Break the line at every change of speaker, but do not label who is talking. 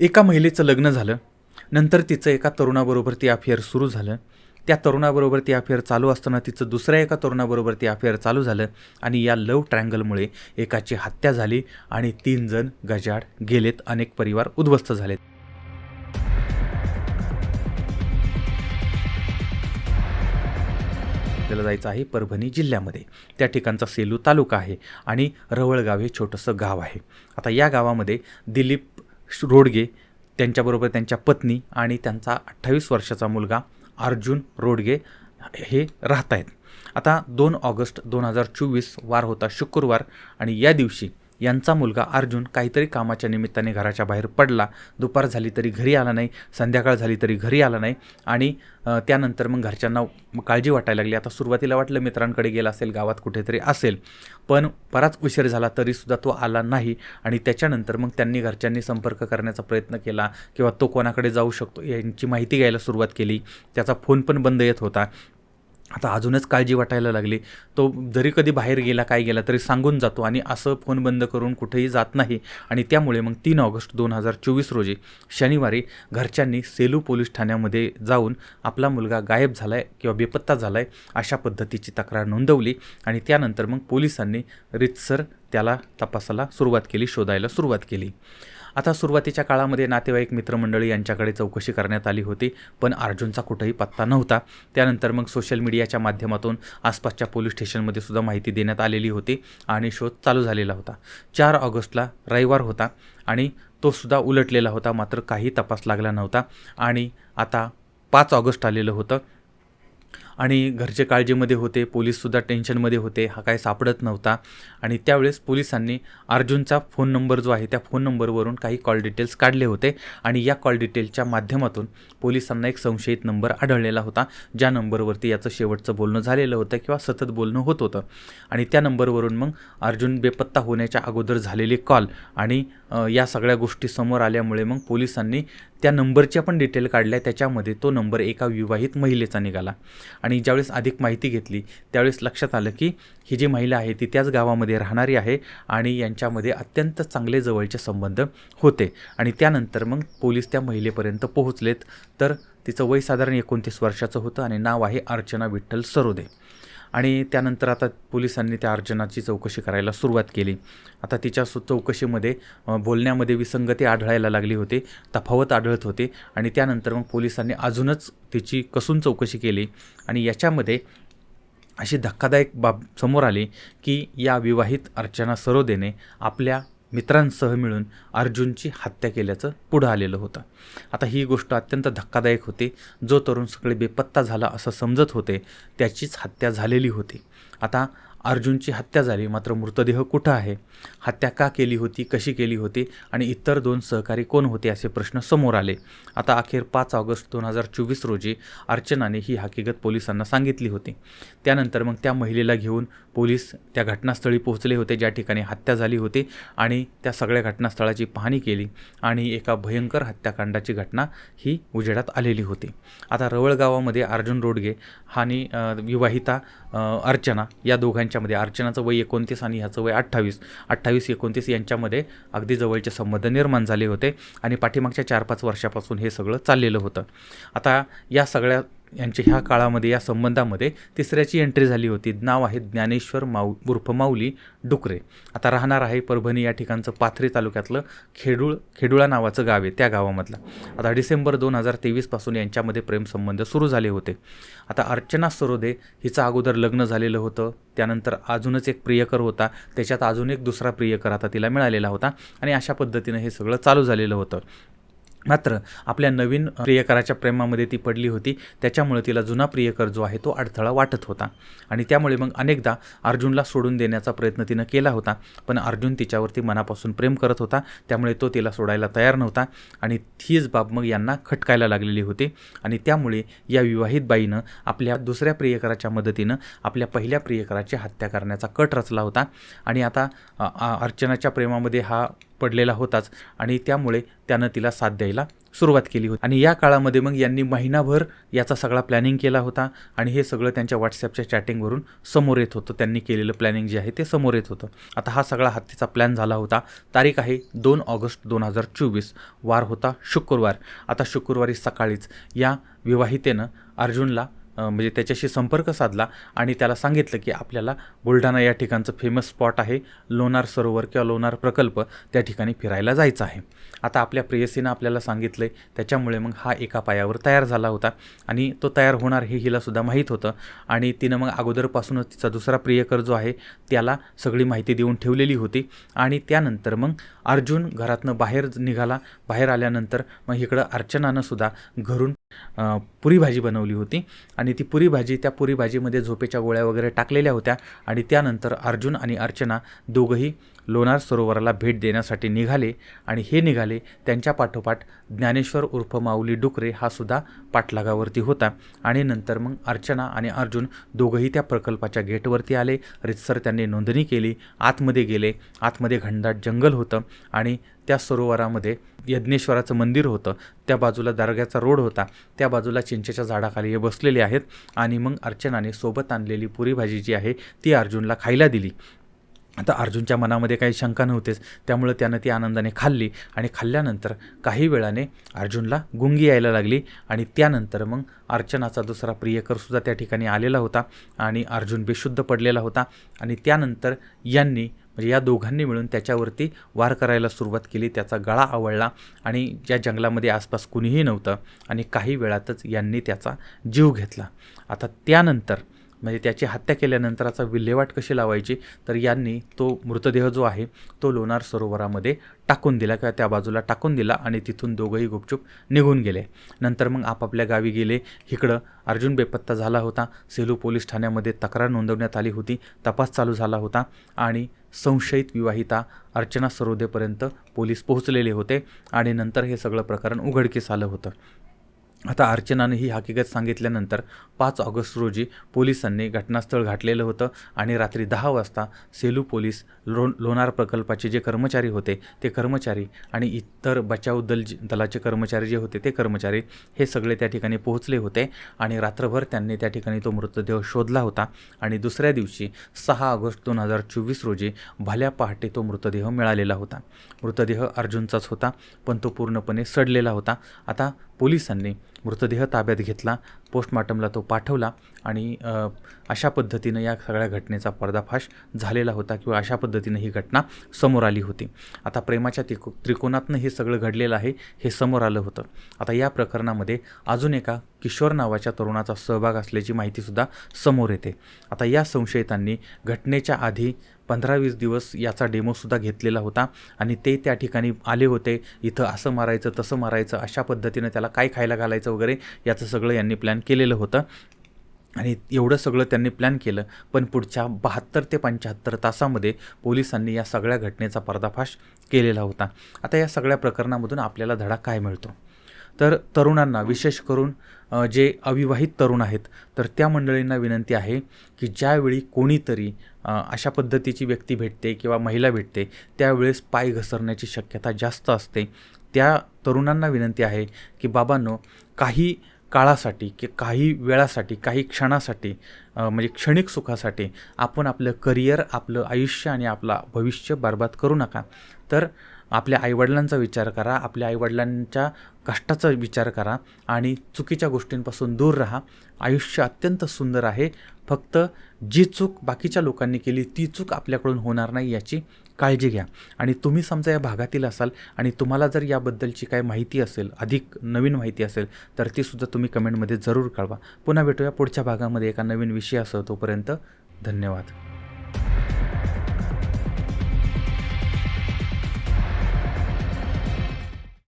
एका महिलेचं लग्न झालं. नंतर तिचं एका तरुणाबरोबर ती अफेअर सुरू झालं. त्या तरुणाबरोबर ती अफेअर चालू असताना तिचं दुसऱ्या एका तरुणाबरोबर ती अफेअर चालू झालं आणि या लव ट्रँगलमुळे एकाची हत्या झाली आणि तीन जण गजाड गेलेत. अनेक परिवार उद्ध्वस्त झालेत. आपल्याला जायचं आहे परभणी जिल्ह्यामध्ये. त्या ठिकाणचा सेलू तालुका आहे आणि रवळगाव हे छोटंसं गाव आहे. आता या गावामध्ये दिलीप रोडगे त्यांच्याबरोबर त्यांच्या पत्नी आणि त्यांचा अठ्ठावीस वर्षाचा मुलगा अर्जुन रोडगे हे राहत आहेत आता दोन ऑगस्ट दोन हजार चोवीस वार होता शुक्रवार आणि या दिवशी यांचा मुलगा अर्जुन काहीतरी कामाच्या निमित्ताने घराच्या बाहेर पडला. दुपार झाली तरी घरी आला नाही संध्याकाळ झाली तरी घरी आला नाही आणि त्यानंतर मग घरच्यांना काळजी वाटायला लागली. आता सुरुवातीला वाटलं मित्रांकडे गेला असेल गावात कुठेतरी असेल. पण बराच उशीर झाला तरीसुद्धा तो आला नाही आणि त्याच्यानंतर मग त्यांनी घरच्यांनी संपर्क करण्याचा प्रयत्न केला किंवा तो कोणाकडे जाऊ शकतो यांची माहिती घ्यायला सुरुवात केली. त्याचा फोन पण बंद येत होता. आता अजूनच काळजी वाटायला लागली. तो जरी कधी बाहेर गेला काय गेला तरी सांगून जातो आणि असं फोन बंद करून कुठेही जात नाही. आणि त्यामुळे मग तीन ऑगस्ट दोन हजार चोवीस रोजी शनिवारी घरच्यांनी सेलू पोलीस ठाण्यामध्ये जाऊन आपला मुलगा गायब झाला आहे किंवा बेपत्ता झाला आहे अशा पद्धतीची तक्रार नोंदवली आणि त्यानंतर मग पोलिसांनी रितसर त्याला तपासाला सुरुवात केली शोधायला सुरुवात केली. आता सुरुवातीच्या काळामध्ये नातेवाईक मित्रमंडळी यांच्याकडे चौकशी करण्यात आली होती पण अर्जुनचा कुठंही पत्ता नव्हता. त्यानंतर मग सोशल मीडियाच्या माध्यमातून आसपासच्या पोलीस स्टेशनमध्ये सुद्धा माहिती देण्यात आलेली होती आणि शोध चालू झालेला होता. चार ऑगस्टला रविवार होता आणि तो सुद्धा उलटलेला होता मात्र काही तपास लागला नव्हता. आणि आता पाच ऑगस्ट आलेलं होतं आणि घरचे काळजीमध्ये होते पोलीससुद्धा टेन्शनमध्ये होते हा काय सापडत नव्हता. आणि त्यावेळेस पोलिसांनी अर्जुनचा फोन नंबर जो आहे त्या फोन नंबरवरून काही कॉल डिटेल्स काढले होते. आणि या कॉल डिटेलच्या माध्यमातून पोलिसांना एक संशयित नंबर आढळलेला होता ज्या नंबरवरती याचं शेवटचं बोलणं झालेलं होतं किंवा सतत बोलणं होत होतं. आणि त्या नंबरवरून मग अर्जुन बेपत्ता होण्याच्या अगोदर झालेले कॉल. आणि या सगळ्या गोष्टी समोर आल्यामुळे मग पोलिसांनी त्या नंबरच्या पण डिटेल काढल्या. त्याच्यामध्ये तो नंबर एका विवाहित महिलेचा निघाला. आणि ज्यावेळेस अधिक माहिती घेतली त्यावेळेस लक्षात आलं की ही जी महिला आहे ती त्याच गावामध्ये राहणारी आहे आणि यांच्यामध्ये अत्यंत चांगले जवळचे संबंध होते. आणि त्यानंतर मग पोलीस त्या महिलेपर्यंत पोहोचलेत. तर तिचं वय साधारण एकोणतीस वर्षाचं होतं आणि नाव आहे अर्चना विठ्ठल सरोदे. आणि त्यानंतर आता पोलिसांनी त्या अर्चनाची चौकशी करायला सुरुवात केली. आता तिच्या सु चौकशीमध्ये बोलण्यामध्ये विसंगती आढळायला लागली होती तफावत आढळत होते आणि त्यानंतर मग पोलिसांनी अजूनच तिची कसून चौकशी केली आणि याच्यामध्ये अशी धक्कादायक बाब समोर आली की या विवाहित अर्चना सरोदेने आपल्या मित्रांसह मिळून अर्जुनची हत्या केल्याचं पुढं आलेलं होतं. आता ही गोष्ट अत्यंत धक्कादायक होती. जो तरुण सगळे बेपत्ता झाला असं समजत होते त्याचीच हत्या झालेली होती. आता अर्जुनची हत्या झाली मात्र मृतदेह कुठं आहे? हत्या का केली होती कशी केली होती आणि इतर दोन सहकारी कोण होते असे प्रश्न समोर आले. आता अखेर पाच ऑगस्ट दोन हजार चोवीस रोजी अर्चनाने ही हकीकत पोलिसांना सांगितली होती. त्यानंतर मग त्या महिलेला घेऊन पोलीस त्या घटनास्थळी पोहोचले होते ज्या ठिकाणी हत्या झाली होती आणि त्या सगळ्या घटनास्थळाची पाहणी केली आणि एका भयंकर हत्याकांडाची घटना ही उजेडात आलेली होती. आता रवळगावामध्ये अर्जुन रोडगे आणि विवाहिता अर्चना या दोघांच्यामध्ये अर्चनाचं वय एकोणतीस आणि ह्याचं वय अठ्ठावीस अठ्ठावीस एकोणतीस यांच्यामध्ये अगदी जवळचे संबंध निर्माण झाले होते आणि पाठीमागच्या चार पाच वर्षापासून हे सगळं चाललेलं होतं. आता या सगळ्या यांच्या ह्या काळामध्ये या संबंधामध्ये तिसऱ्याची एंट्री झाली होती. नाव आहे ज्ञानेश्वर माऊ उर्फ माऊली डुकरे. आता राहणार आहे परभणी या ठिकाणचं पाथरी तालुक्यातलं खेडूळ खेडुळा नावाचं गाव आहे त्या गावामधलं. आता डिसेंबर दोन हजार तेवीसपासून यांच्यामध्ये प्रेमसंबंध सुरू झाले होते. आता अर्चना सरोदे हिचं अगोदर लग्न झालेलं होतं. त्यानंतर अजूनच एक प्रियकर होता. त्याच्यात अजून एक दुसरा प्रियकर आता तिला मिळालेला होता. आणि अशा पद्धतीनं हे सगळं चालू झालेलं होतं. मात्र आपल्या नवीन प्रियकराच्या प्रेमामध्ये ती पडली होती. त्याच्यामुळे तिला जुना प्रियकर जो आहे तो अडथळा वाटत होता. आणि त्यामुळे मग अनेकदा अर्जुनला सोडून देण्याचा प्रयत्न तिनं केला होता. पण अर्जुन तिच्यावरती मनापासून प्रेम करत होता. त्यामुळे तो तिला सोडायला तयार नव्हता. आणि हीच बाब मग यांना खटकायला लागलेली होती. आणि त्यामुळे या विवाहित बाईनं आपल्या दुसऱ्या प्रियकराच्या मदतीनं आपल्या पहिल्या प्रियकराची हत्या करण्याचा कट रचला होता. आणि आता अर्चनाच्या प्रेमामध्ये हा पडलेला होताच आणि त्यामुळे त्यानं तिला साथ द्यायला सुरुवात केली होती. आणि या काळामध्ये मग यांनी महिनाभर याचा सगळा प्लॅनिंग केला होता आणि हे सगळं त्यांच्या व्हॉट्सॲपच्या चॅटिंगवरून समोर येत होतं. त्यांनी केलेलं प्लॅनिंग जे आहे ते समोर येत होतं. आता हा सगळा हत्तीचा प्लॅन झाला होता. तारीख आहे दोन ऑगस्ट दोन हजार चोवीस. वार होता शुक्रवार. आता शुक्रवारी सकाळीच या विवाहितेनं अर्जुनला म्हणजे त्याच्याशी संपर्क साधला आणि त्याला सांगितलं की आपल्याला बुलढाणा या ठिकाणचं फेमस स्पॉट आहे. लोणार सरोवर किंवा लोणार प्रकल्प त्या ठिकाणी फिरायला जायचं आहे. आता आपल्या प्रेयसीनं आपल्याला सांगितलं आहे त्याच्यामुळे मग हा एका पायावर तयार झाला होता आणि तो तयार होणार हे हिलासुद्धा माहीत होतं आणि तिनं मग अगोदरपासूनच तिचा दुसरा प्रियकर जो आहे त्याला सगळी माहिती देऊन ठेवलेली होती आणि त्यानंतर मग अर्जुन घरातनं बाहेर निघाला. बाहेर आल्यानंतर मग इकडं अर्चनानं सुद्धा घरून पुरी भाजी बनवली होती आणि आणि ती पुरी भाजी त्या पुरी भाजीमध्ये झोपेच्या गोळ्या वगैरे टाकलेल्या होत्या आणि त्यानंतर अर्जुन आणि अर्चना दोघंही लोणार सरोवराला भेट देण्यासाठी निघाले आणि हे निघाले. त्यांच्या पाठोपाठ ज्ञानेश्वर उर्फ माऊली डुकरे हा सुद्धा पाठलागावरती होता. आणि नंतर मग अर्चना आणि अर्जुन दोघंही त्या प्रकल्पाच्या गेटवरती आले. रितसर त्यांनी नोंदणी केली. आतमध्ये गेले. आतमध्ये घनदाट जंगल होतं आणि त्या सरोवरामध्ये यज्ञेश्वराचं मंदिर होतं. त्या बाजूला दर्ग्याचा रोड होता. त्या बाजूला चिंचेच्या झाडाखाली हे बसलेले आहेत आणि मग अर्चनाने सोबत आणलेली पुरी भाजी जी आहे ती अर्जुनला खायला दिली. आता अर्जुनच्या मनामध्ये काही शंका नव्हतेच. त्यामुळं त्यानं ती आनंदाने खाल्ली आणि खाल्ल्यानंतर काही वेळाने अर्जुनला गुंगी यायला लागली आणि त्यानंतर मग अर्चनाचा दुसरा प्रियकरसुद्धा त्या ठिकाणी आलेला होता आणि अर्जुन बेशुद्ध पडलेला होता आणि त्यानंतर यांनी म्हणजे या दोघांनी मिळून त्याच्यावरती वार करायला सुरुवात केली त्याचा गळा आवळला आणि ज्या जंगलामध्ये आसपास कुणीही नव्हतं आणि काही वेळातच यांनी त्याचा जीव घेतला. आता त्यानंतर म्हणजे त्याची हत्या केल्यानंतरचा विल्हेवाट कशी लावायची तर यांनी तो मृतदेह जो आहे तो लोणार सरोवरामध्ये टाकून दिला किंवा त्या बाजूला टाकून दिला आणि तिथून दोघंही गुपचूप निघून गेले. नंतर मग आपापल्या गावी गेले. इकडं अर्जुन बेपत्ता झाला होता. सेलू पोलीस ठाण्यामध्ये तक्रार नोंदवण्यात आली होती. तपास चालू झाला होता आणि संशयित विवाहिता अर्चना सरोदेपर्यंत पोलीस पोहोचलेले होते आणि नंतर हे सगळं प्रकरण उघडकीस आलं होतं. आता अर्चनानं ही हकीकत सांगितल्यानंतर पाच ऑगस्ट रोजी पोलिसांनी घटनास्थळ गाठलेलं होतं आणि रात्री दहा वाजता सेलू पोलीस लो लोणार प्रकल्पाचे जे कर्मचारी होते ते कर्मचारी आणि इतर बचाव दल जे- दलाचे कर्मचारी जे होते ते कर्मचारी हे सगळे त्या ठिकाणी पोहोचले होते आणि रात्रभर त्यांनी त्या ठिकाणी तो मृतदेह शोधला होता आणि दुसऱ्या दिवशी सहा ऑगस्ट दोन हजार चोवीस रोजी भल्या पहाटे तो मृतदेह मिळालेला होता. मृतदेह अर्जुनचाच होता पण तो पूर्णपणे सडलेला होता. आता पोलिसांनी मृतदेह ताब्यात घेतला. पोस्टमार्टमला तो पाठवला आणि अशा पद्धतीनं या सगळ्या घटनेचा पर्दाफाश झालेला होता किंवा अशा पद्धतीनं ही घटना समोर आली होती. आता प्रेमाच्या त्रिको त्रिकोणातनं हे सगळं घडलेलं आहे हे समोर आलं होतं. आता या प्रकरणामध्ये अजून एका किशोर नावाच्या तरुणाचा सहभाग असल्याची माहितीसुद्धा समोर येते. आता या संशयितांनी घटनेच्या आधी पंधरा वीस दिवस याचा डेमोसुद्धा घेतलेला होता आणि ते त्या ठिकाणी आले होते. इथं असं मारायचं तसं मारायचं अशा पद्धतीनं त्याला काय खायला घालायचं वगैरे याचं सगळं यांनी प्लॅन केलेलं होतं. आणि एवढं सगळं त्यांनी प्लॅन केलं. पण पुढच्या बहात्तर ते पंच्याहत्तर तासामध्ये पोलिसांनी या सगळ्या घटनेचा पर्दाफाश केलेला होता. आता या सगळ्या प्रकरणामधून आपल्याला धडा काय मिळतो? तर तरुणांना विशेष करून जे अविवाहित तरुण आहेत तर त्या मंडळींना विनंती आहे की ज्यावेळी कोणीतरी अशा पद्धतीची व्यक्ती भेटते किंवा महिला भेटते त्यावेळेस पाय घसरण्याची शक्यता जास्त असते. त्या तरुणांना विनंती आहे की बाबांनो काही काळासाठी की काही वेळासाठी काही क्षणासाठी म्हणजे क्षणिक सुखासाठी आपण आपलं करिअर आपलं आयुष्य आणि आपला भविष्य बर्बाद करू नका. तर आपल्या आईवडिलांचा विचार करा आपल्या आईवडिलांच्या कष्टाचा विचार करा आणि चुकीच्या गोष्टींपासून दूर राहा. आयुष्य अत्यंत सुंदर आहे. फक्त जी चूक बाकीच्या लोकांनी केली ती चूक आपल्याकडून होणार नाही याची काळजी घ्या. आणि तुम्ही समजा या भागातील असाल आणि तुम्हाला जर याबद्दलची काय माहिती असेल अधिक नवीन माहिती असेल तर तीसुद्धा तुम्ही कमेंटमध्ये जरूर कळवा. पुन्हा भेटूया पुढच्या भागामध्ये एका नवीन विषयासह तोपर्यंत धन्यवाद.